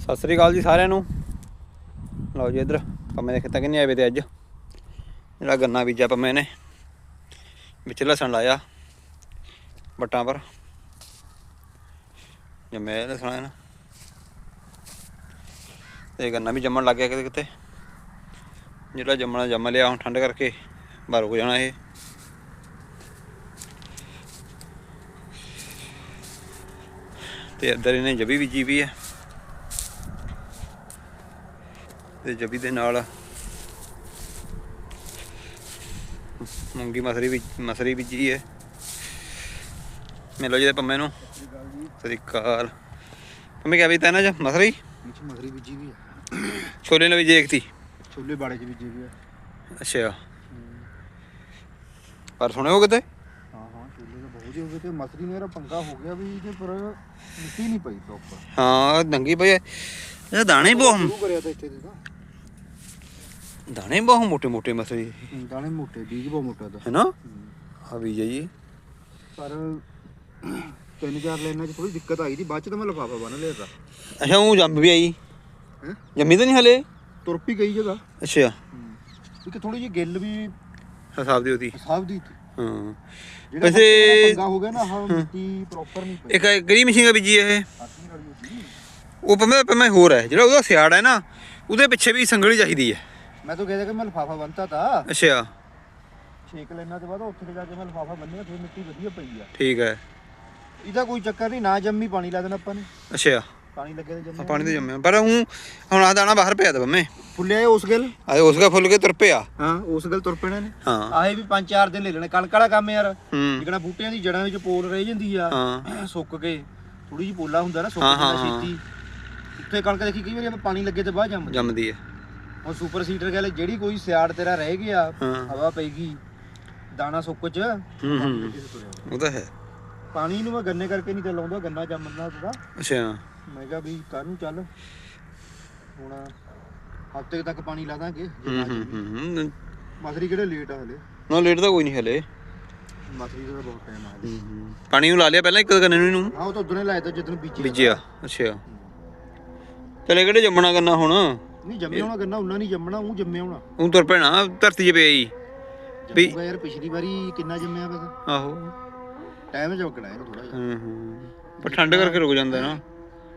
ਸਤਿ ਸ੍ਰੀ ਅਕਾਲ ਜੀ ਸਾਰਿਆਂ ਨੂੰ। ਲਓ ਜੀ ਇੱਧਰ, ਪੰਮੇ ਦੇ ਖੇਤਾਂ ਕਿੰਨੇ ਆਵੇ ਤੇ ਅੱਜ। ਜਿਹੜਾ ਗੰਨਾ ਬੀਜਿਆ ਪੰਮੇ ਨੇ, ਵਿੱਚ ਲਸਣ ਲਾਇਆ, ਵੱਟਾਂ ਪਰ। ਜੰਮਿਆ ਲਸਣ ਹੈ ਨਾ, ਤੇ ਗੰਨਾ ਵੀ ਜੰਮਣ ਲੱਗ ਗਿਆ ਕਿਤੇ ਕਿਤੇ। ਜਿਹੜਾ ਜੰਮਣਾ ਜੰਮ ਲਿਆ, ਹੁਣ ਠੰਡ ਕਰਕੇ ਬਾਹਰ ਹੋ ਜਾਣਾ ਇਹ। ਤੇ ਇੱਧਰ ਇਹਨੇ ਜਬੀ ਬੀਜੀ ਵੀ ਹੈ ਤੇ ਜਬੀ ਦੇ ਨਾਲ ਮੂੰਗੀ ਮਸਰੀ ਵੀ ਮਸਰੀ ਬੀਜੀ ਹੈ। ਮਿਲੋ ਜੀ ਪੰਮੇ ਨੂੰ। ਸਤਿ ਸ਼੍ਰੀ ਅਕਾਲ। ਪੰਮੇ ਕਿਆ ਬੀਜਤਾ ਨਾ ਜੀ ਮਸਰੀ? ਮਸਰੀ ਬੀਜੀ ਵੀ ਹੈ ਛੋਲੇ ਨੇ ਵੀ ਦੇਖਤੀ ਛੋਲੇ ਬਾੜੇ ਚ ਬੀਜੀ ਵੀ ਹੈ ਅੱਛਾ। ਪਰ ਸੁਣੇ ਹੋ ਕਿਤੇ? ਹਾਂ ਹਾਂ ਛੋਲੇ ਤਾਂ ਬਹੁਤ ਹੀ ਹੋ ਗਏ ਤੇ ਮਸਰੀ ਮੇਰਾ ਪੰਗਾ ਹੋ ਗਿਆ ਵੀ ਇਹਦੇ ਪਰ ਮਿੱਟੀ ਨਹੀਂ ਪਈ ਪ੍ਰੋਪਰ ਹਾਂ ਨੰਗੀ ਪਈ ਹੈ। ਇਹ ਦਾਣੇ ਬਹੁਤ ਸ਼ੁਰੂ ਕਰਿਆ ਤਾਂ ਇੱਥੇ ਦੇ ਤਾਂ। ਦਾਣੇ ਬਹੁਤ ਮੋਟੇ ਮਸਰੀ ਹੂੰ, ਦਾਣੇ ਮੋਟੇ ਬੀਜ ਬਹੁਤ ਮੋਟਾ ਦਾ ਹੈ। ਨਾ ਆ ਬੀਜ ਹੈ ਜੀ। ਪਰ ਤਿੰਨ ਚਾਰ ਲਾਈਨਾਂ 'ਚ ਥੋੜੀ ਦਿੱਕਤ ਆਈ ਸੀ ਬਾਅਦ 'ਚ ਤਾਂ ਮੈਂ ਲਫਾਫਾ ਬੰਨ ਲਿਆ ਤਾ। ਅੱਛਾ ਉਹ ਜੰਮ ਵੀ ਆਈ। ਹੈਂ? ਜੰਮੀ ਤਾਂ ਨਹੀਂ ਹਲੇ? ਤੁਰ ਪਈ ਗਈ ਜਗ੍ਹਾ। ਅੱਛਾ। ਇੱਕ ਥੋੜੀ ਜਿਹੀ ਗਿੱਲ ਵੀ ਹਿਸਾਬ ਦੀ ਉਹਦੀ। ਹਿਸਾਬ ਦੀ ਹਾਂ। ਵੈਸੇ- ਪੰਗਾ ਹੋ ਗਿਆ ਨਾ ਆਹ ਮਿੱਟੀ ਪ੍ਰੋਪਰ ਨਹੀਂ ਪਈ। ਇੱਕ ਗਰੀ ਮਸ਼ੀਨ ਬੀਜੀ ਇਹ। ਉਹ ਪੰਮੇ ਪੰਮੇ ਹੋਰ ਹੈ ਜਿਹੜਾ ਉਹਦਾ ਸਿਆੜ ਹੈ ਨਾ ਉਹਦੇ ਪਿੱਛੇ ਵੀ ਸੰਗਲੀ ਚਾਹੀਦੀ ਹੈ ਮੈਂ ਤਾਂ ਕਹਿੰਦਾ ਕਿ ਮੈਂ ਲਫਾਫਾ ਬੰਨਤਾ ਤਾ। ਅੱਛਾ। ਛੇਕ ਲੈਣਾ ਤੋਂ ਬਾਅਦ ਉੱਥੇ ਜਾ ਕੇ ਮੈਂ ਲਫਾਫਾ ਬੰਨਿਆ ਫਿਰ ਮਿੱਟੀ ਵਧੀਆ ਪਈ ਆ। ਠੀਕ ਹੈ। ਇਹਦਾ ਕੋਈ ਚੱਕਰ ਨਹੀਂ ਨਾ ਜੰਮੀ ਪਾਣੀ ਲਾ ਦੇਣਾ ਆਪਾਂ ਨੇ। ਅੱਛਾ। ਪਾਣੀ ਲੱਗੇ ਤੇ ਆ। ਜੰਮੇ ਪਾਣੀ ਤੇ ਜੰਮਿਆ ਪਰ ਹੁਣ ਹੁਣ ਆ ਦਾਣਾ ਬਾਹਰ ਪਿਆ ਤਾ ਪੰਮੇ ਫੁੱਲਿਆ ਉਸ ਗੱਲ? ਆ ਉਸ ਦਾ ਫੁੱਲ ਕੇ ਤੁਰ ਪਿਆ। ਹਾਂ ਉਸ ਗੱਲ ਤੁਰ ਪੈਣੇ ਨੇ। ਹਾਂ। ਆਏ ਵੀ 5-4 ਦਿਨ ਲੈ ਲੈਣੇ। ਕਣਕ ਵਾਲਾ ਕੰਮ ਯਾਰ। ਹੂੰ। ਜਿਹੜਾ ਬੂਟਿਆਂ ਦੀ ਜੜਾਂ ਵਿੱਚ ਪੋਲ ਰਹਿ ਜਾਂਦੀ ਆ ਹਾਂ। ਸੁੱਕ ਕੇ। ਥੋੜੀ ਜਿਹੀ ਪੋਲਾ ਹੁੰਦਾ ਨਾ ਸੁੱਕ ਹਾਂ, ਹਾਂ, ਜਾਂਦਾ ਹਾਂ। ਛੇਤੀ। ਉੱਥੇ ਕਣਕ ਦੇਖੀ ਕਈ ਵਾਰੀ ਆਪਾਂ ਪਾਣੀ ਲੱਗੇ ਤੇ ਬਾਅਦ ਜੰਮ ਜੰਮਦੀ ਹੈ ਹੁਣ ਸੁਪਰ ਸੀਡਰ ਗੱਲ ਜਿਹੜੀ ਕੋਈ ਸਿਆੜ ਤੇਰਾ ਰਹਿ ਗਿਆ ਹਾਂ। ਹਵਾ ਪੈਗੀ ਦਾਣਾ ਸੁੱਕ ਚ। ਹੂੰ ਹੂੰ। ਉਹ ਤਾਂ ਹੈ। ਪਾਣੀ ਨੂੰ ਮੈਂ ਗੰਨੇ ਕਰਕੇ ਨਹੀਂ ਤੇ ਲਾਉਂਦਾ ਗੰਨਾ ਜੰਮਣਾ ਉਹਦਾ ਅੱਛਾ। ਮੈਂ ਕਿਹਾ ਵੀ ਕੱਲ ਨੂੰ ਚੱਲ। ਹੁਣ ਹਫ਼ਤੇ ਤੱਕ ਪਾਣੀ ਲਾ ਦਾਂਗੇ ਹੂੰ ਹੂੰ। ਹੂੰ ਮਸਰੀ ਕਿਹੜੇ ਲੇਟ ਆ ਹਲੇ? ਨਾ ਲੇਟ ਤਾਂ ਕੋਈ ਨਹੀਂ ਹਲੇ। ਮਸਰੀ ਦਾ ਤਾਂ ਬਹੁਤ ਟਾਈਮ ਆ ਹਲੇ। ਪਾਣੀ ਨੂੰ ਲਾ ਲਿਆ ਪਹਿਲਾਂ ਇੱਕ ਗੰਨੇ ਨੂੰ ਇਹਨੂੰ ਹਾਂ ਉਹ ਤਾਂ ਉਦੋਂ ਲਾਇਆ ਤਾਂ ਜਦੋਂ ਬੀਜਿਆ। ਬੀਜਿਆ। ਅੱਛਾ। ਚਲੇ ਕਿਹੜੇ ਜੰਮਣਾ ਗੰਨਾ ਹੁਣ? ਨਹੀਂ ਜੰਮਿਆ ਹੋਣਾ ਗੰਨਾ ਉਹਨਾਂ ਨਹੀਂ ਜੰਮਣਾ ਉਹ ਜੰਮਿਆ ਹੋਣਾ। ਉਹ ਤੁਰ ਪੈਣਾ ਧਰਤੀ 'ਚ ਪਿਆ ਵੀ- ਜੰਮੂਗਾ ਯਾਰ ਪਿਛਲੀ ਵਾਰੀ ਕਿੰਨਾ ਜੰਮਿਆ ਪਤਾ ਆਹੋ। ਟਾਈਮ ਝੋਕਣਾ ਇਹਨੂੰ ਥੋੜਾ ਜਿਹਾ। ਹੂੰ ਹੂੰ। ਪਰ ਠੰਡ ਕਰਕੇ ਰੁਕ ਜਾਂਦਾ ਨਾ।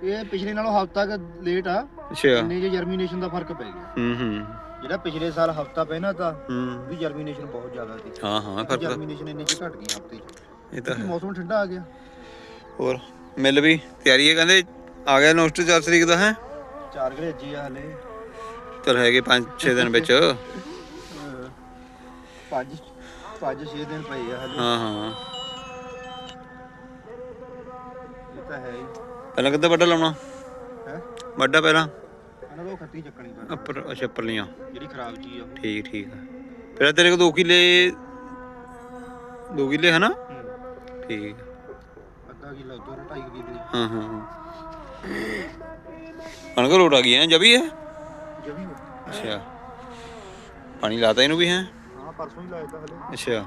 ਇਹ ਪਿਛਲੇ ਨਾਲੋਂ ਹਫ਼ਤਾ ਕ ਲੇਟ ਆ। ਅੱਛਾ। ਇੰਨੇ ਜੇ ਜਰਮੀਨੇਸ਼ਨ ਦਾ ਫ਼ਰਕ ਪੈ ਗਿਆ। ਹੂੰ ਹੂੰ। ਜਿਹੜਾ ਪਿਛਲੇ ਸਾਲ ਹਫ਼ਤਾ ਪਹਿਨਾ ਤਾਂ ਹੂੰ। ਉਹਦੀ ਜਰਮੀਨੇਸ਼ਨ ਬਹੁਤ ਜ਼ਿਆਦਾ ਸੀ। ਹਾਂ ਹਾਂ ਫ਼ਰਕ ਤਾਂ- ਜਰਮੀਨੇਸ਼ਨ ਇੰਨੀ ਚ ਘਟ ਗਈ ਹਫ਼ਤੇ ਚ। ਇਹ ਤਾਂ ਹੈ। ਮੌਸਮ ਠੰਡਾ ਆ ਗਿਆ। ਹੋਰ ਮਿਲ ਵੀ। ਤਿਆਰੀ ਹੈ ਕਹਿੰਦੇ ਆ ਗਿਆ ਨੋਸਟ 4 ਤਰੀਕ ਦਾ ਹੈ? ਚਾਰ ਜੀ ਆ ਹਲੇ। ਚਲ ਹੈਗੇ 5-6 ਦਿਨ ਵਿੱਚ। ਪੰਜ ਪੰਜ ਛੇ ਦਿਨ ਪਏ ਆ ਹਲੇ ਹਾਂ ਹਾਂ। ਇਹ ਤਾਂ ਹੈ ਹੀ। ਪਹਿਲਾਂ ਕਿੱਦਾਂ ਵੱਡਾ ਲਾਉਣਾ? ਹੈ? ਵੱਡਾ ਪਹਿਲਾਂ? ਇਹਨਾਂ ਦਾ ਉਹ ਖੱਟੀ ਚੱਕਣੀ ਪੈਣੀ। ਉੱਪਰ ਅੱਛਾ ਪਰਲੀਆਂ ਜਿਹੜੀ ਖਰਾਬ ਚੀਜ਼ ਆ ਉਹ। ਠੀਕ ਠੀਕ ਆ। ਫਿਰ ਤੇਰੇ ਕੋਲ 2 ਕਿੱਲੇ 2 ਕਿੱਲੇ ਹਨਾ? ਹੂੰ। ਠੀਕ। ਅੱਧਾ ਕਿਲੋ ਦੋ ਢਾਈ ਕਿਲੋ। ਹਾਂ ਹਾਂ ਹਾਂ। ਕਣਕ ਲੋਟ ਆ ਗਈ ਜਬੀ ਹੈ? ਜਵੀ ਅੱਛਾ। ਪਾਣੀ ਲਾਤਾ ਇਹਨੂੰ ਵੀ ਹੈ? ਹਾਂ ਪਰਸੋਂ ਹੀ ਲਾਇਆ ਤਾਂ ਹਲੇ। ਅੱਛਾ।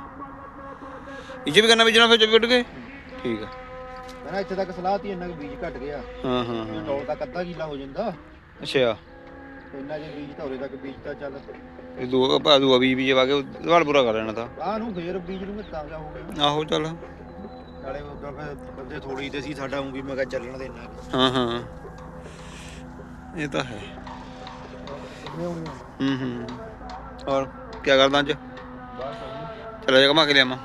ਇਹ 'ਚ ਵੀ ਕਰਨਾ ਬੀਜਣਾ ਫਿਰ ਜਬੀ ਉੱਡ ਕੇ? ਠੀਕ ਆ। ਮੈਂ ਨਾ ਇੱਥੇ ਤੱਕ ਸਲਾਹ ਤੀ ਇੰਨਾ ਕੁ ਬੀਜ ਘਟ ਗਿਆ। ਹਾਂ ਹਾਂ ਜੇ ਹਾਂ ਡੋਲ ਤੱਕ ਅੱਧਾ ਕਿਲਾ ਹੋ ਜਾਂਦਾ। ਅੱਛਾ। ਤੇ ਇੰਨਾ ਜੇ ਬੀਜ ਧੌਰੇ ਤੱਕ ਬੀਜ ਤਾਂ ਚੱਲ। ਇਹ ਦੋ ਭਾ ਦੂਆ ਬੀਜ ਵਾ ਕੇ ਵਾਲ ਪੂਰਾ ਕਰ ਲੈਣਾ ਤਾਂ। ਆਹ ਨੂੰ ਫੇਰ ਬੀਜ ਨੂੰ ਤਾਜ਼ਾ ਹੋ ਗਿਆ ਆਹੋ ਚੱਲ। ਨਾਲੇ ਉਦੋਂ ਫਿਰ ਬੰਦੇ ਥੋੜੀ ਤੇ ਸੀ ਸਾਡਾ ਉਂਗੀ ਮੈਂ ਕਿਹਾ ਚੱਲਣ ਦੇ ਇੰਨਾ ਕੁ। ਹਾਂ ਹਾਂ। ਇਹ ਤਾਂ ਹੈ? ਹੂੰ ਹੂੰ। ਔਰ ਕੀ ਕਰਦਾ ਅੱਜ? ਚਲਾ ਜਾ ਘਮਾ ਕੇ ਲਿਆਵਾਂ।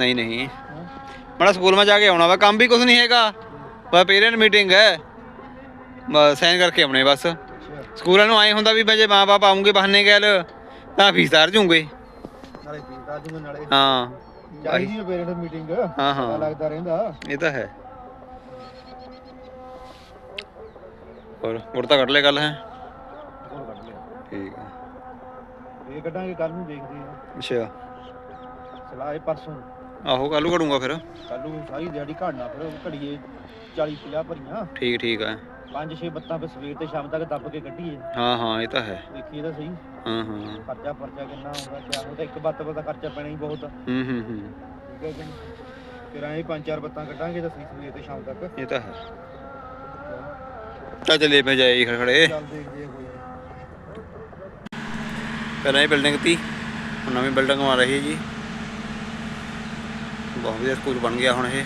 ਨਹੀਂ ਨਹੀਂ। ਬੜਾ ਸਕੂਲ ਮਾ ਜਾ ਕੇ ਆਉਣਾ ਵਾ ਕੰਮ ਵੀ ਕੁਝ ਨਹੀਂ ਹੈਗਾ। ਬਸ ਪੇਰੈਂਟ ਮੀਟਿੰਗ ਹੈ। ਬਸ ਸਾਈਨ ਕਰਕੇ ਆਉਣੇ ਬਸ। ਸਕੂਲਾਂ ਨੂੰ ਆਏ ਹੁੰਦਾ ਵੀ ਮੈਂ ਜੇ ਮਾਂ-ਬਾਪ ਆਉਂਗੇ ਬਹਾਨੇ ਗੈਲ ਤਾਂ ਫੀਸ ਤਾਰ ਜੂਗੇ ਨਾਲੇ ਫੀਸ ਦਾ ਜੂਗਾ ਨਾਲੇ। ਹਾਂ। ਚਾਹੀਦੀ ਪੇਰੈਂਟ ਮੀਟਿੰਗ ਹਾਂ ਹਾਂ। ਲੱਗਦਾ ਰਹਿੰਦਾ। ਇਹ ਤਾਂ ਹੈ। ਹੋਰ ਹੋਰ ਤਾਂ ਕੱਢ ਲੈ ਗੱਲ ਹੈ? ਹੋਰ ਕੱਢ ਲਿਆ। ਠੀਕ ਹੈ। ਇਹ ਕੱਢਾਂਗੇ ਕੱਲ ਨੂੰ ਦੇਖਦੇ ਅੱਛਾ। ਸਲਾਹ ਇਹ ਪਰਸੋਂ। ਆਹੋ ਕੱਲੂ ਕਢੂੰਗਾ ਫਿਰ। ਕੱਲ ਨੂੰ ਸਾਰੀ ਦਿਹਾੜੀ ਘੜਨਾ ਫਿਰ ਉਹ ਘੜੀਏ 40 50 ਭਰੀਆਂ। ਠੀਕ ਠੀਕ ਹੈ। ਪੰਜ ਛੇ ਬੱਤਾਂ ਫਿਰ ਸਵੇਰ ਤੇ ਸ਼ਾਮ ਤੱਕ ਦੱਬ ਕੇ ਕੱਢੀਏ। ਹਾਂ ਹਾਂ ਇਹ ਤਾਂ ਹੈ। ਦੇਖੀਏ ਤਾਂ ਸਹੀ। ਹਾਂ ਹਾਂ। ਖਰਚਾ ਪਰਚਾ ਕਿੰਨਾ ਆਉਂਦਾ ਕਿਆ ਹੁੰਦਾ ਇੱਕ ਬੱਤ ਤਾਂ ਖਰਚਾ ਪੈਣਾ ਹੀ ਬਹੁਤ। ਆ ਹੂੰ ਹੂੰ ਹੂੰ। ਠੀਕ ਹੈ ਕਿ ਨਹੀਂ? ਫਿਰ ਐਂ ਪੰਜ ਚਾਰ ਬੱਤਾਂ ਕੱਢਾਂਗੇ ਤਾਂ ਸਹੀ ਸਵੇਰ ਤੇ ਸ਼ਾਮ ਤੱਕ। ਇਹ ਤਾਂ ਹੈ। ਚੱਲ ਚੱਲੇ ਪੈ ਜਾਏ ਖੜੇ ਖੜੇ ਚੱਲ ਦੇਖਦੇ ਆ ਪਹਿਲਾਂ ਹੁਣ ਨਵੀਂ ਬਿਲਡਿੰਗ ਬਣ ਰਹੀ ਹੈ ਜੀ। ਬਹੁਤ ਵਧੀਆ ਸਕੂਲ ਬਣ ਗਿਆ ਹੁਣ ਇਹ।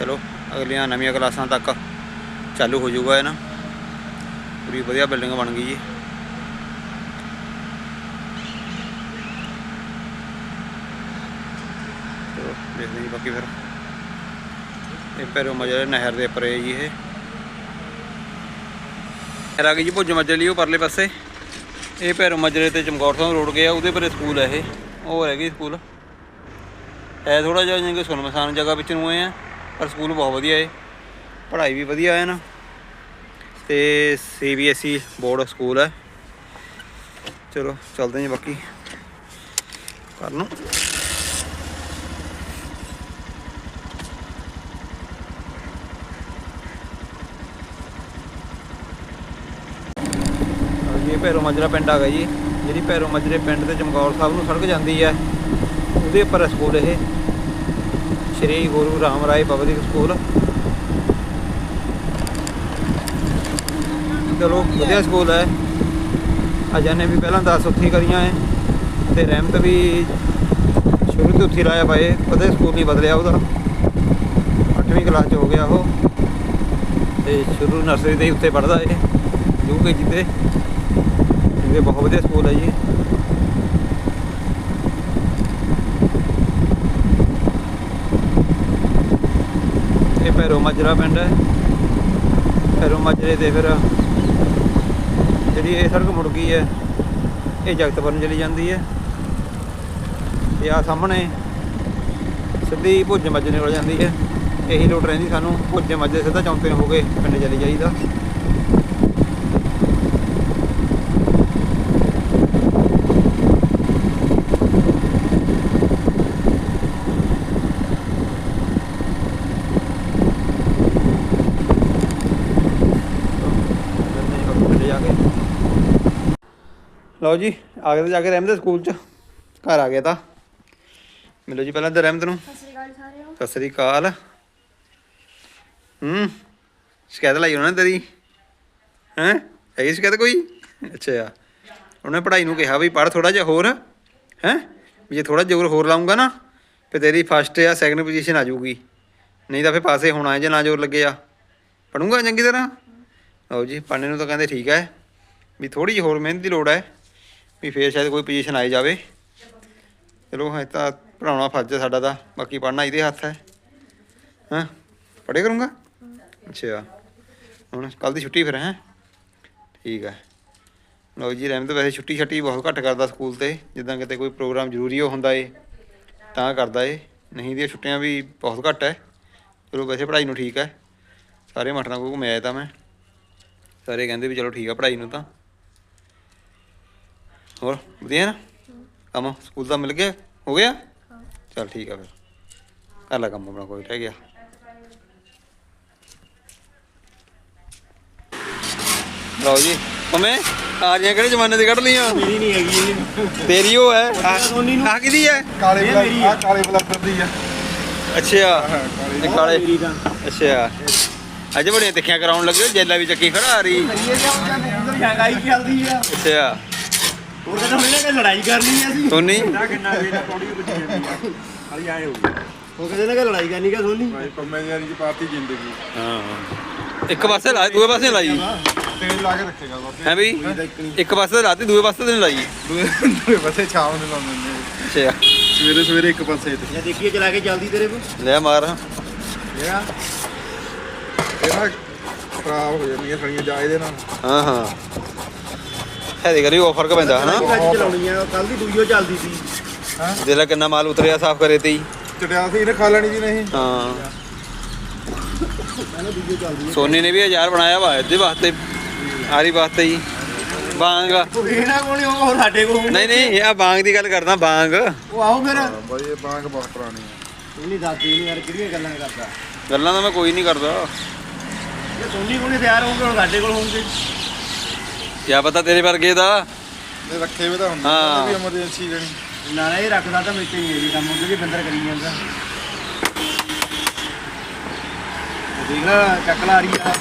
ਚਲੋ, ਅਗਲੀਆਂ ਨਵੀਆਂ ਕਲਾਸਾਂ ਤੱਕ ਚਾਲੂ ਹੋ ਜਾਊਗਾ ਇਹ ਨਾ। ਪੂਰੀ ਵਧੀਆ ਬਿਲਡਿੰਗ ਬਣ ਗਈ ਜੀ। ਦੇਖਦੇ ਜੀ ਬਾਕੀ ਫਿਰ। ਇਹ ਪੈਰੋਂ ਮਜਰੇ ਨਹਿਰ ਦੇ ਉੱਪਰ ਜੀ ਇਹ। ਆ ਗਈ ਜੀ ਭੁੱਜ ਮੱਜਰ ਲਈ ਉਹ ਪਰਲੇ ਪਾਸੇ। ਇਹ ਭੈਰੋ ਮਜਰੇ ਤੇ ਚਮਕੌਰ ਤੋਂ ਰੋਡ ਗਿਆ, ਉਹਦੇ ਪਰੇ ਸਕੂਲ ਹੈ ਇਹ। ਉਹ ਰਹਿ ਸਕੂਲ। ਹੈ ਥੋੜਾ ਜਿਹਾ ਜਿਵੇਂ ਕਿ ਸੁਨਮਸਾਨ ਜਗ੍ਹਾ ਵਿੱਚ ਨੂੰ ਆਏ ਆ, ਪਰ ਸਕੂਲ ਬਹੁਤ ਵਧੀਆ ਹੈ ਪੜ੍ਹਾਈ ਵੀ ਵਧੀਆ ਹੈ ਨਾ। ਤੇ ਸੀਬੀਐਸਈ ਬੋਰਡ ਸਕੂਲ ਹੈ ਚਲੋ, ਚੱਲਦੇ ਹਾਂ ਜੀ ਬਾਕੀ। ਕਰ ਨੂੰ ਭੈਰੋ ਮਜਰਾ ਪਿੰਡ ਆ ਗਿਆ ਜੀ। ਜਿਹੜੀ ਭੈਰੋ ਮਜਰੇ ਪਿੰਡ ਤੇ ਚਮਕੌਰ ਸਾਹਿਬ ਨੂੰ ਸੜਕ ਜਾਂਦੀ ਹੈ, ਉਹਦੇ ਉੱਪਰ ਸਕੂਲ ਇਹ। Shri Guru Ram Rai public school. ਚਲੋ, ਵਧੀਆ ਸਕੂਲ ਹੈ। ਅਜਾ ਨੇ ਵੀ ਪਹਿਲਾਂ 10 ਉੱਥੇ ਕਰੀਆਂ ਹੈ ਤੇ ਰਹਿਮਤ ਵੀ ਸ਼ੁਰੂ ਤੋਂ ਉੱਥੇ ਹੀ ਲਾਇਆ ਪਾਏ ਕਦੇ ਸਕੂਲ ਨਹੀਂ ਬਦਲਿਆ ਉਹਦਾ। 8ਵੀਂ ਕਲਾਸ ਚ ਹੋ ਗਿਆ ਉਹ। ਤੇ ਸ਼ੁਰੂ ਨਰਸਰੀ 'ਤੇ ਹੀ ਉੱਤੇ ਪੜਦਾ ਇਹ ਯੂਕੇਜੀ ਤੇ ਇਹ ਬਹੁਤ ਵਧੀਆ ਸਕੂਲ ਹੈ ਜੀ। ਇਹ ਪੈਰੋ ਮਾਜਰਾ ਪਿੰਡ ਹੈ। ਪੈਰੋ ਮਾਜਰੇ ਤੇ ਫਿਰ ਜਿਹੜੀ ਇਹ ਸੜਕ ਮੁੜ ਗਈ ਹੈ, ਇਹ ਜਗਤਪੁਰ ਨੂੰ ਚਲੀ ਜਾਂਦੀ ਹੈ। ਤੇ ਆ ਸਾਹਮਣੇ ਸਿੱਧੀ ਭੁੱਜ ਮੱਝ ਨਿਕਲ ਜਾਂਦੀ ਹੈ। ਇਹੀ ਲੋਟ ਰਹਿੰਦੀ ਸਾਨੂੰ ਭੁੱਜ ਮੱਝ ਸਿੱਧਾ ਚੌਂਤੇ ਹੋ ਕੇ ਪਿੰਡ ਚਲੀ ਜਾਈਦਾ ਪਿੰਡ ਜਾ ਕੇ ਲਓ ਜੀ ਆ ਗਏ ਤੇ ਜਾ ਕੇ ਰਹਿਮਤ ਦੇ ਸਕੂਲ ਚ। ਘਰ ਆ ਗਿਆ ਤਾਂ। ਮਿਲੋ ਜੀ ਪਹਿਲਾਂ ਤੇ ਰਹਿਮਤ ਨੂੰ ਸਤਿ ਸ਼੍ਰੀ ਅਕਾਲ ਸਾਰਿਆਂ ਨੂੰ। ਸਤਿ ਸ੍ਰੀ ਅਕਾਲ। ਹੂੰ ਸ਼ਿਕਾਇਤ ਲਾਈ ਉਹਨਾਂ ਨੇ ਤੇਰੀ? ਹੈਂ? ਹੈਗੀ ਸ਼ਿਕਾਇਤ ਕੋਈ? ਅੱਛਾ। ਉਹਨੇ ਪੜ੍ਹਾਈ ਨੂੰ ਕਿਹਾ ਵੀ ਪੜ੍ਹ ਥੋੜਾ ਜਿਹਾ ਹੋਰ। ਹੈਂ? ਵੀ ਜੇ ਥੋੜਾ ਜ਼ੋਰ ਹੋਰ ਲਾਉਂਗਾ ਨਾ ਤੇ ਤੇਰੀ ਫਸਟ ਜਾਂ ਸੈਕੰਡ ਪੋਜੀਸ਼ਨ ਆ ਜਾਊਗੀ। ਨਹੀਂ ਤਾਂ ਫਿਰ ਪਾਸੇ ਹੋਣਾ ਹੈ ਜੇ ਨਾ ਜ਼ੋਰ ਲੱਗੇ ਆ ਪੜੂੰਗਾ ਚੰਗੀ ਤਰ੍ਹਾਂ? ਲਓ ਜੀ ਪੜ੍ਹਨੇ ਨੂੰ ਤਾਂ ਕਹਿੰਦੇ ਠੀਕ ਹੈ। ਵੀ ਥੋੜੀ ਜਿਹੀ ਹੋਰ ਮਿਹਨਤ ਦੀ ਲੋੜ ਹੈ। ਵੀ ਫੇਰ ਸ਼ਾਇਦ ਕੋਈ ਪੋਜੀਸ਼ਨ ਆਈ ਜਾਵੇ। ਚਲੋ ਹੈ ਤਾਂ ਪੜਾਉਣਾ ਫਰਜ਼ ਹੈ ਸਾਡਾ ਤਾਂ, ਬਾਕੀ ਪੜ੍ਹਨਾ ਇਹਦੇ ਹੱਥ ਹੈ। ਹਾਂ? ਪੜ੍ਹੇ ਕਰੂੰਗਾ? ਅੱਛਾ। ਹੁਣ ਕੱਲ ਦੀ ਛੁੱਟੀ ਫਿਰ, ਹੈ? ਠੀਕ ਹੈ। ਲਓ ਜੀ ਰਹਿਮਤ ਵੈਸੇ ਛੁੱਟੀ ਛੱਟੀ ਬਹੁਤ ਘੱਟ ਕਰਦਾ ਸਕੂਲ ਤੇ। ਜਿੱਦਾਂ ਕਿਤੇ ਕੋਈ ਪ੍ਰੋਗਰਾਮ ਜ਼ਰੂਰੀ ਹੋ ਹੁੰਦਾ ਏ, ਤਾਂ ਕਰਦਾ ਏ। ਨਹੀਂ ਦੀਆਂ ਛੁੱਟੀਆਂ ਵੀ ਬਹੁਤ ਘੱਟ ਹੈ। ਚਲੋ, ਵੈਸੇ ਪੜ੍ਹਾਈ ਨੂੰ ਠੀਕ ਹੈ। ਸਾਰੇ ਮਠਰਾਂ ਕੋਲ ਘੁੰਮਿਆ ਤਾਂ ਮੈਂ। ਸਾਰੇ ਕਹਿੰਦੇ ਵੀ ਚਲੋ ਠੀਕ ਆ ਪੜ੍ਹਾਈ ਨੂੰ ਤਾਂ। ਹੋਰ ਵਧੀਆ ਨਾ? ਕੰਮ ਸਕੂਲ ਦਾ ਮਿਲ ਗਿਆ? ਹੋ ਗਿਆ? ਚਲ ਠੀਕ ਆ ਫਿਰ। ਕਰ ਲੈ ਕੰਮ ਆਪਣਾ ਕੋਈ ਰਹਿ ਗਿਆ। ਲਓ ਜੀ ਕਮੇ ਆ ਰਹੀਆਂ ਕਿਹੜੇ ਜ਼ਮਾਨੇ ਦੀ ਕੱਢ ਲੀਆਂ ਮੇਰੀ ਨਹੀਂ ਹੈਗੀ ਇਹ। ਤੇਰੀ ਉਹ ਹੈ। ਸੋਨੀ ਨੂੰ। ਆ ਕਿਹਦੀ ਹੈ? ਕਾਲੇ ਮੇਰੀ ਆ। ਕਾਲੇ ਬਲੱਡ ਦੀ ਆ। ਅੱਛਾ। ਇਹ ਕਾਲੇ ਮੇਰੀ ਤਾਂ। ਅੱਛਾ। ਅੱਜ ਬੜੀਆਂ ਤਿੱਖੀਆਂ ਕਰਾਉਣ ਲੱਗੇ ਜੇਲਾ ਵੀ ਚੱਕੀ ਖੜਾ ਆ ਰਹੀ। ਚੱਲਦੀ ਆ। ਅੱਛਾ। ਹੋਰ ਕਹਿੰਦਾ ਹੁਣ ਇਹਨਾਂ ਲੜਾਈ ਕਰਨੀ ਆ ਅਸੀਂ। ਸੋਨੀ ਕਿੰਨਾ ਵੇਲਾ ਪੌੜੀ ਵਿੱਚ ਜਾਂਦੀ ਆ ਹਾਲੀ ਆਏ ਹੋ ਗਈ ਉਹ ਕਹਿੰਦੇ ਨੇ ਕਿ ਲੜਾਈ ਕਰਨੀ ਕਿ ਸੋਨੀ? ਭਾਈ ਪੰਮੇ ਯਾਰੀ ਦੀ ਪਾਤੀ ਜ਼ਿੰਦਗੀ। ਹਾਂ ਇੱਕ ਪਾਸੇ ਲਾਈ ਦੂਏ ਪਾਸੇ ਲਾਈ। ਤੇਲ ਲਾ ਕੇ ਰੱਖੇਗਾ ਬਾਬੇ। ਹੈ ਵੀ ਇੱਕ ਪਾਸੇ ਲਾਤੀ ਦੂਏ ਪਾਸੇ ਤੇ ਨਹੀਂ ਲਾਈ। ਦੂਏ ਪਾਸੇ ਛਾਉਂ ਦੇ ਲਾਉਂਦੇ ਨੇ ਅੱਛਾ। ਸਵੇਰੇ ਸਵੇਰੇ ਇੱਕ ਪਾਸੇ ਤੇ। ਜਾਂ ਦੇਖੀਏ ਚਲਾ ਕੇ ਚੱਲਦੀ ਤੇਰੇ ਕੋਲ। ਲੈ ਮਾਰ। ਇਹਦਾ ਇਹਦਾ ਖਰਾਬ ਹੋ ਜਾਂਦੀਆਂ ਸੜੀਆਂ ਜਾ ਇਹਦੇ ਨਾਲ। ਹਾਂ ਹਾਂ। ਇਹਦੇ ਕਰੀ ਉਹ ਫ਼ਰਕ ਪੈਂਦਾ ਹਨਾ? ਅੱਜ ਚਲਾਉਣੀ ਆ ਕੱਲ ਦੀ ਦੂਈਓ ਚੱਲਦੀ ਸੀ। ਜਿਹੜਾ ਕਿੰਨਾ ਮਾਲ ਉਤਰਿਆ ਸਾਫ਼ ਕਰੇ ਤੇ। ਹੀ ਚਟਿਆ ਸੀ ਇਹਨੇ ਖਾ ਲੈਣੀ ਜੀ ਨਹੀਂ। ਹਾਂ। ਪਹਿਲਾਂ ਦੂਈਓ ਚੱਲਦੀ ਸੋਨੀ ਨੇ ਵੀ ਹਜ਼ਾਰ ਬਣਾਇਆ ਵਾ ਇਹਦੇ ਵਾਸਤੇ ਆਰੀ ਵਾਸਤੇ ਹੀ। ਬਾਂਗ। ਉਹ ਇਹਨਾਂ ਕੋਲ ਨਹੀਂ ਹੋਊਗਾ ਹੋਰ ਸਾਡੇ ਕੋਲ ਹੋਊਗਾ। ਨਹੀਂ ਨਹੀਂ ਇਹ ਆ ਬਾਂਗ ਦੀ ਗੱਲ ਕਰਦਾ ਬਾਂਗ। ਉਹ ਆਓ ਫਿਰ। ਬਾਈ ਇਹ ਬਾਂਗ ਬਹੁਤ ਪੁਰਾਣੀ ਆ। ਇਹ ਨਹੀਂ ਦੱਸਦੀ ਨਹੀਂ ਯਾਰ ਕਿਹੜੀਆਂ ਗੱਲਾਂ ਕਰਦਾ। ਗੱਲਾਂ ਤਾਂ ਮੈਂ ਕੋਈ ਨਹੀਂ ਕਰਦਾ। ਇਹ ਸੋਨੀ ਕੋਲ ਨਹੀਂ ਤਿਆਰ ਹੋਊਗੇ ਹੁਣ ਸਾਡੇ ਕੋਲ ਹੋਣਗੇ ਕਿਆ ਪਤਾ ਤੇਰੇ ਵਰਗੇ ਦਾ? ਇਹ ਰੱਖੇ ਵੇ ਤਾਂ ਹੁੰਦੇ ਹਾਂ। ਨੇ ਵੀ ਐਮਰਜੈਂਸੀ ਜਣੀ ਨਾ ਨਾ ਇਹ ਰੱਖਦਾ ਤਾਂ ਮੇਰੇ ਤੇ ਹੀ ਹੈ ਜੀ ਕੰਮ ਉਹਦੇ ਬੰਦਰ ਕਰੀ ਜਾਂਦਾ। ਉਹ ਦੇਖ ਲੈ ਚੱਕ ਲਾ ਰਹੀ ਆ।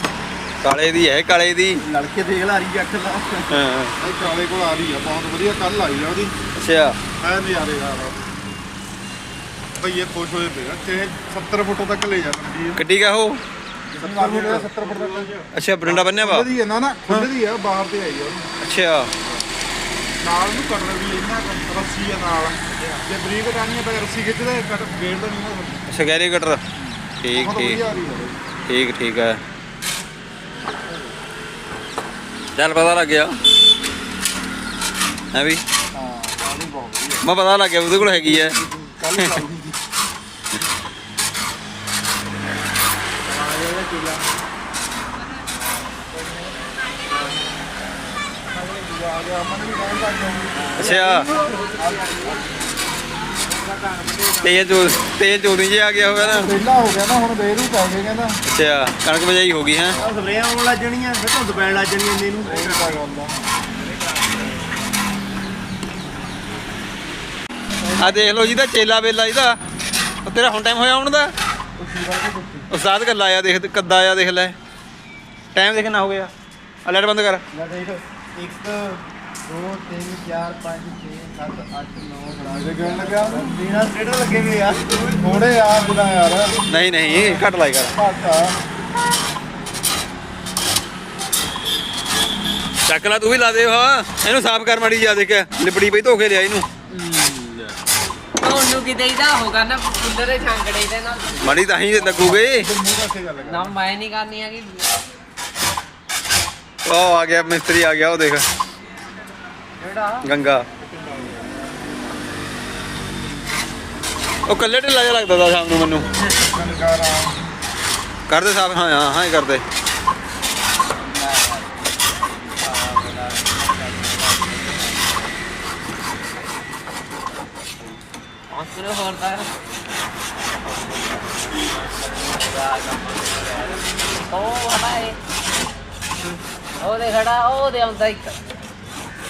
ਕਾਲੇ ਦੀ ਹੈ ਕਾਲੇ ਦੀ। ਲੜਕੇ ਦੇਖ ਲਾ ਰਹੀ ਅੱਖ ਲਾ। ਹਾਂ। ਇਹ ਕਾਲੇ ਕੋਲ ਆ ਰਹੀ ਆ ਬਹੁਤ ਵਧੀਆ ਕੱਲ ਆਈ ਆ ਉਹਦੀ। ਅੱਛਾ। ਐ ਨਜ਼ਾਰੇਦਾਰ ਆ ਭਈਏ ਖੁਸ਼ ਹੋਏ ਪਏ ਆ ਤੇ 70 ਫੁੱਟ ਤੱਕ ਲੈ ਆ। ਗੱਡੀ ਕਾ ਉਹ 70 ਫੁੱਟ 70 ਫੁੱਟ ਤੱਕ ਅੱਛਾ ਬਰਿੰਡਾ ਬੰਨਿਆ ਵਾ? ਹੈ ਨਾ ਨਾ ਖੁੱਲਦੀ ਆ ਬਾਹਰ ਤੇ ਆਈ ਆ ਉਹਨੂੰ। ਅੱਛਾ। ਨਾਲ ਨੂੰ ਕੱਟਣ ਦੀ ਇਹਨਾਂ ਕੁ ਰੱਸੀ ਆ ਨਾਲ। ਜੇ ਬਰੀਕ ਟਾਣੀ ਆ ਤਾਂ ਰੱਸੀ ਖਿੱਚਦੇ ਕੱਟ ਗੇੜ ਦਾ ਨਹੀਂ ਨਾ ਅੱਛਾ ਗੈਰੀ ਕਟਰ। ਠੀਕ ਬਹੁਤ ਠੀਕ। ਵਧੀਆ ਆ ਰਹੀ ਆ। ਬਈ। ਠੀਕ ਠੀਕ ਹੈ ਚੱਲ ਪਤਾ ਲੱਗ ਗਿਆ। ਹੈ ਵੀ? ਹਾਂ ਵੀ ਬਹੁਤ ਵਧੀਆ। ਮੈਂ ਪਤਾ ਲੱਗ ਗਿਆ ਉਹਦੇ ਕੋਲ ਹੈਗੀ ਹੈ ਕੱਲ ਚੱਲਦੀ। ਸੀ ਆ ਗਿਆ ਅਮਨ ਵੀ ਕਹਿਣ ਲੱਗ ਗਿਆ ਅੱਛਾ। ਤੇਜ ਚੋ ਤੇਜ ਚੋਰੀ ਜੇ ਆ ਗਿਆ ਹੋਗਾ ਨਾ। ਵਿਹਲਾ ਹੋ ਗਿਆ ਨਾ ਹੁਣ ਦੇ ਨੂੰ ਪੈ ਗਏ ਕਹਿੰਦਾ ਅੱਛਾ ਕਣਕ ਬਜਾਈ ਹੋ ਗਈ ਹੈ। ਆ ਸਪਰੇਆਂ ਆਉਣ ਲੱਗ ਜਾਣੀਆਂ ਫਿਰ ਧੁੰਦ ਪੈਣ ਲੱਗ ਜਾਣੀ ਇੰਨੇ ਨੂੰ। ਇਹ ਤਾਂ ਗੱਲ ਆ। ਆ ਦੇਖ ਲਓ ਜਿਹਦਾ ਚੇਲਾ ਵੇਲਾ ਇਹਦਾ। ਤੇਰਾ ਹੁਣ ਟਾਈਮ ਹੋਇਆ ਆਉਣ ਦਾ? ਉਸਤਾਦ ਕੱਲਾ ਆਇਆ ਦੇਖ ਕੱਦਾ ਆਇਆ ਦੇਖ ਲੈ। ਟਾਈਮ ਦੇਖਣਾ ਹੋ ਗਿਆ। ਆ ਲਾਈਟ ਬੰਦ ਕਰ। ਲੈ ਦੇਖ। 1 2 3 4 5 6 7 8 9 ਜੇ ਕਹਿਣ ਲੱਗਾ ਬਿਨਾ ਸਟੇਟਰ ਲੱਗੇ ਵੀ ਆ। ਥੋੜੇ ਆ ਬਿਨਾ ਯਾਰ। ਨਹੀਂ ਨਹੀਂ ਘੱਟ ਲਾਈ ਕਰ। ਚੱਕ ਲਾ ਤੂੰ ਵੀ ਲਾ ਦੇ ਹਾਂ ਇਹਨੂੰ ਸਾਫ਼ ਕਰ ਮਾੜੀ ਜਾ ਦੇਖ। ਲਿਪੜੀ ਪਈ ਧੋ ਕੇ ਲਿਆ ਇਹਨੂੰ। ਤੁਹਾਨੂੰ ਕਿਤੇ ਇਹਦਾ ਹੋਗਾ ਨਾ ਕੁੰਦਰੇ ਛਾਂਗੜੇ ਦੇ ਨਾਲ। ਮਾੜੀ ਤਾਂ ਹੀ ਲੱਗੂਗੇ। ਨਾ ਮੈਂ ਨਹੀਂ ਕਰਨੀ ਹੈਗੀ। ਉਹ ਆ ਗਿਆ ਮਿਸਤਰੀ ਆ ਗਿਆ ਉਹ ਦੇਖ। ਜਿਹੜਾ ਗੰਗਾ। ਉਹ ਕੱਲੇ ਢਿੱਲਾ ਜਿਹਾ ਲੱਗਦਾ ਤਾ ਸ਼ਾਮ ਨੂੰ ਮੈਨੂੰ। ਕਰਦੇ ਸਾਫ਼ ਹਾਂ ਹਾਂ ਹਾਂ ਹੀ ਕਰਦੇ। ਹੌਸਲੇ ਹੋਰ ਤਾਂ। ਉਹ ਹਟਾਏ ਉਹ ਖੜਾ ਉਹ ਆਉਂਦਾ ਇੱਕ।